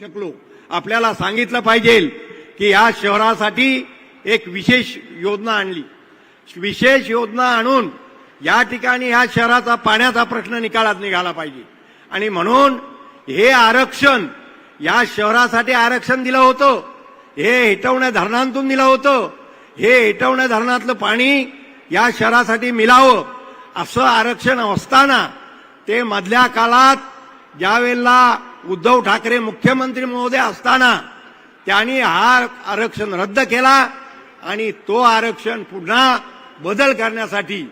शकलो. आपल्याला सांगितलं पाहिजे की या शहरासाठी एक विशेष योजना आणली. विशेष योजना आणून या ठिकाणी या शहराचा पाण्याचा प्रश्न निकालात निघाला पाहिजे. आणि म्हणून हे आरक्षण या शहरासाठी आरक्षण दिलं होतं. हे हिटवण्या धरणांतून दिलं होतं. हे हिटवण्या धरणातलं पाणी या शहरासाठी मिळावं असं आरक्षण असताना ते मधल्या काळात ज्यावेळेला उद्धव ठाकरे मुख्यमंत्री महोदय असताना त्यांनी हा आरक्षण रद्द केला आणि तो आरक्षण पुन्हा बदल करण्यासाठी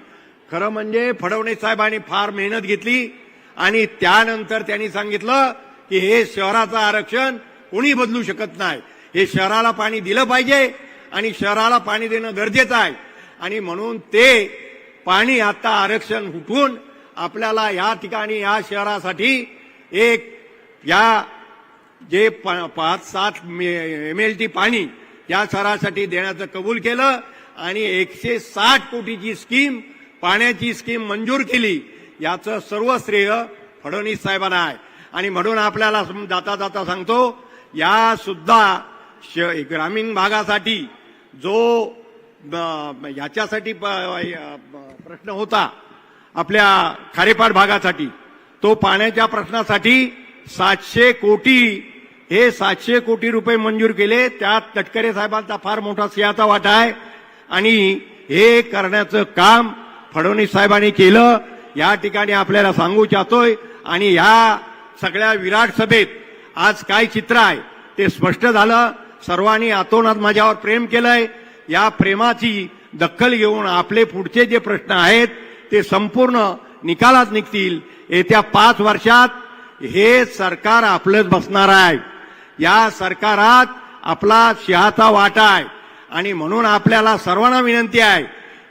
खरं म्हणजे फडणवीस साहेबांनी फार मेहनत घेतली आणि त्यानंतर त्यांनी सांगितलं की हे शहराचं आरक्षण कोणी बदलू शकत नाही. हे शहराला पाणी दिलं पाहिजे आणि शहराला पाणी देणं गरजेचं आहे. आणि म्हणून ते पाणी आता आरक्षण उठवून आपल्याला या ठिकाणी या शहरासाठी एक या जे प- पाच सात एम एल टी पाणी या शहरासाठी देण्याचं कबूल केलं आणि एकशे साठ कोटीची स्कीम पाण्याची स्कीम मंजूर केली. याचं सर्व श्रेय फडणवीस साहेबांना आहे. आणि म्हणून आपल्याला जाता जाता सांगतो या सुद्धा श- ग्रामीण भागासाठी जो ब- याच्यासाठी प- प्रश्न होता आपल्या खारेपाट भागासाठी तो पाण्याच्या प्रश्नासाठी सातशे कोटी हे सातशे कोटी रुपये मंजूर केले. त्यात तटकरे साहेबांचा फार मोठा सिंहाचा वाटा आहे. आणि हे करण्याचं काम फडणवीस साहेबांनी केलं. या ठिकाणी आपल्याला सांगू इच्छितोय आणि या सगळ्या विराट सभेत आज काय चित्र आहे ते स्पष्ट झालं. सर्वांनी आतोनात माझ्यावर प्रेम केलंय. या प्रेमाची दखल घेऊन आपले पुढचे जे प्रश्न आहेत ते संपूर्ण निकालात निघतील. येत्या पाच वर्षात हे सरकार आपलंच बसणार आहे. या सरकारात आपला सिंहाचा वाटा आहे. आणि म्हणून आपल्याला सर्वांना विनंती आहे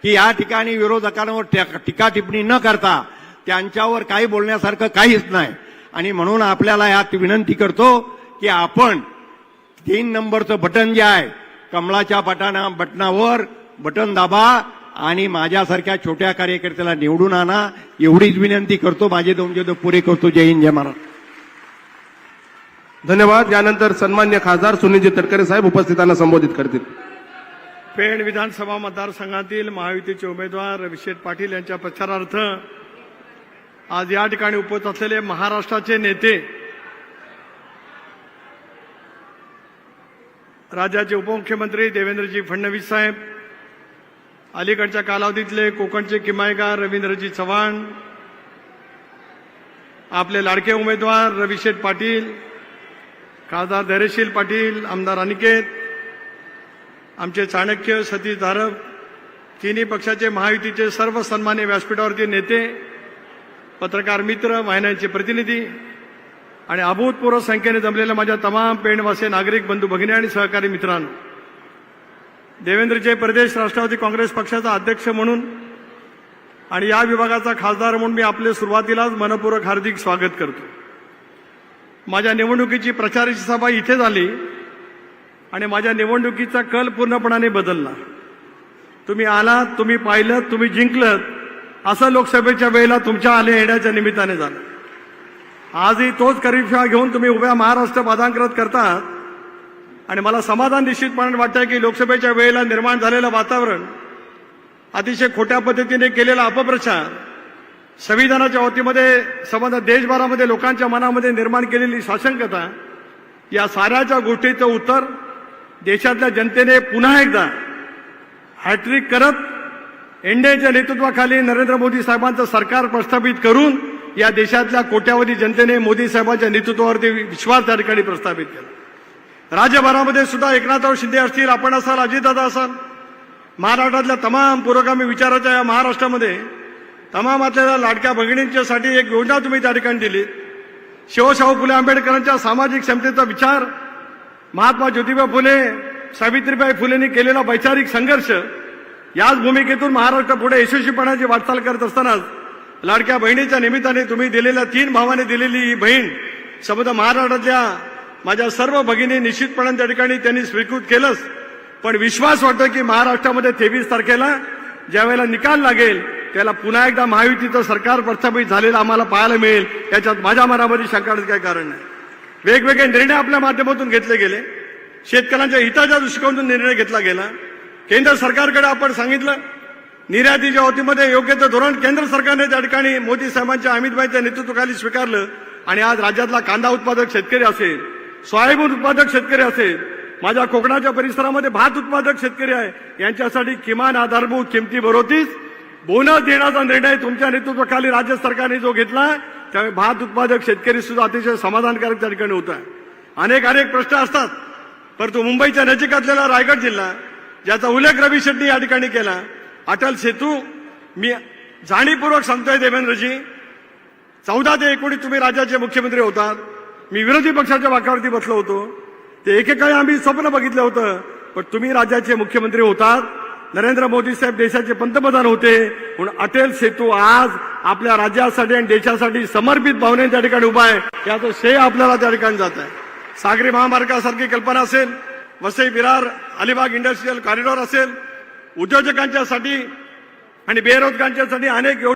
की या ठिकाणी विरोधकांवर टीका टिप्पणी न करता त्यांच्यावर काही बोलण्यासारखं काहीच नाही. आणि म्हणून आपल्याला यात विनंती करतो की आपण तीन नंबरचं बटन जे आहे कमळाच्या बटना बटनावर बटन दाबा आणि माझ्यासारख्या छोट्या कार्यकर्त्याला निवडून आणा. एवढीच विनंती करतो. माझे दोन जे पुरे करतो. जय हिंद जय महाराज धन्यवाद. यानंतर सन्मान्य खासदार सुनीलजी तटकरे साहेब उपस्थितांना संबोधित करतील. पेण विधानसभा मतदारसंघातील महायुतीचे उमेदवार अभिषेक पाटील यांच्या प्रचारार्थ आज या ठिकाणी उपस्थित असलेले महाराष्ट्राचे नेते राज्याचे उपमुख्यमंत्री देवेंद्रजी फडणवीस साहेब अलीकडच्या कालावधीतले कोकणचे किमायकार रवींद्रजी चव्हाण आपले लाडके उमेदवार रविशेठ पाटील खासदार धैर्यशील पाटील आमदार अनिकेत आमचे चाणक्य सतीश धारप तिन्ही पक्षाचे महायुतीचे सर्व सन्मान्य व्यासपीठावरती नेते पत्रकार मित्र वाहिन्यांचे प्रतिनिधी आणि अभूतपूर्व संख्येने जमलेल्या माझ्या तमाम पेणवासी नागरिक बंधू भगिनी आणि सहकारी मित्रांनो. देवेंद्रचे प्रदेश राष्ट्रवादी काँग्रेस पक्षाचा अध्यक्ष म्हणून आणि या विभागाचा खासदार म्हणून मी आपले सुरुवातीलाच मनपूर्वक हार्दिक स्वागत करतो. माझ्या निवडणुकीची प्रचाराची सभा इथे झाली आणि माझ्या निवडणुकीचा कल पूर्णपणाने बदलला. तुम्ही आलात तुम्ही पाहिलं तुम्ही जिंकलं असं लोकसभेच्या वेळेला तुमच्या आले येण्याच्या निमित्ताने झालं. आजही तोच करिफा घेऊन तुम्ही उभ्या महाराष्ट्र पदांकरत करतात. आणि मला समाधान निश्चितपणे वाटतं की लोकसभेच्या वेळेला निर्माण झालेलं वातावरण अतिशय खोट्या पद्धतीने केलेला अपप्रचार संविधानाच्या वतीमध्ये संबंध देशभरामध्ये लोकांच्या मनामध्ये निर्माण केलेली साशंकता या साऱ्याच्या गोष्टीचं उत्तर देशातल्या जनतेने पुन्हा एकदा हॅट्रिक करत एनडीएच्या नेतृत्वाखाली नरेंद्र मोदी साहेबांचं सरकार प्रस्थापित करून या देशातल्या कोट्यावधी जनतेने मोदी साहेबांच्या नेतृत्वावरती विश्वास त्या ठिकाणी प्रस्थापित केला. राज्यभरामध्ये सुद्धा एकनाथराव शिंदे असतील आपण असाल अजितदादा असाल महाराष्ट्रातल्या तमाम पुरोगामी विचाराच्या या महाराष्ट्रामध्ये तमाम आपल्याला लाडक्या भगिनींच्यासाठी एक योजना तुम्ही त्या ठिकाणी दिली. शिवशाहू फुले आंबेडकरांच्या सामाजिक क्षमतेचा विचार महात्मा ज्योतिबा फुले सावित्रीबाई फुलेंनी केलेला वैचारिक संघर्ष याच भूमिकेतून महाराष्ट्र पुढे यशस्वीपणाची वाटचाल करत असतानाच लाडक्या बहिणीच्या निमित्ताने तुम्ही दिलेल्या तीन भावाने दिलेली ही बहीण समजा महाराष्ट्रातल्या माझ्या सर्व भगिनी निश्चितपणे त्या ठिकाणी त्यांनी स्वीकृत केलंच. पण विश्वास वाटतो की महाराष्ट्रामध्ये तेवीस तारखेला ज्यावेळेला निकाल लागेल त्याला पुन्हा एकदा महायुतीचं सरकार प्रस्थापित झालेलं आम्हाला पाहायला मिळेल. याच्यात माझ्या मनामध्ये शंकाच काही कारण नाही. वेगवेगळे निर्णय आपल्या माध्यमातून घेतले गेले. शेतकऱ्यांच्या हिताच्या दृष्टिकोनातून निर्णय घेतला गेला. केंद्र सरकारकडे आपण सांगितलं निर्यातीच्या वतीमध्ये योग्य ते धोरण केंद्र सरकारने त्या ठिकाणी मोदी साहेबांच्या अमितभाईच्या नेतृत्वाखाली स्वीकारलं आणि आज राज्यातला कांदा उत्पादक शेतकरी असेल सोयाबीन उत्पादक शेतकरी असेल माझ्या कोकणाच्या परिसरामध्ये भात उत्पादक शेतकरी आहे यांच्यासाठी किमान आधारभूत किमती बरोतीच बोनस देण्याचा निर्णय तुमच्या नेतृत्वाखाली राज्य सरकारने जो घेतला त्यामुळे भात उत्पादक शेतकरी सुद्धा अतिशय समाधानकारक त्या ठिकाणी होत आहे. अनेक अनेक प्रश्न असतात. परंतु मुंबईच्या नजीक असलेला रायगड जिल्हा ज्याचा उल्लेख रवी शेट्टी या ठिकाणी केला. अटल सेतू मी जाणीवपूर्वक सांगतोय देवेंद्रजी चौदा ते एकोणीस तुम्ही राज्याचे मुख्यमंत्री होतात. मी विरोधी पक्षाच्या वाक्यावरती बसलो होतो. ते एकेकाळी आम्ही स्वप्न बघितलं होतं पण तुम्ही राज्याचे मुख्यमंत्री होतात. नरेंद्र मोदी साहेब देशाचे पंतप्रधान होते. म्हणून अटल सेतू आज आपल्या राज्यासाठी आणि देशासाठी समर्पित भावने त्या ठिकाणी उभा आहे. याचं श्रेय आपल्याला त्या ठिकाणी जात आहे. सागरी महामार्गासारखी कल्पना असेल वसई विरार अलिबाग इंडस्ट्रीयल कॉरिडॉर असेल उद्योजकांच्यासाठी आणि बेरोजगारांच्यासाठी अनेक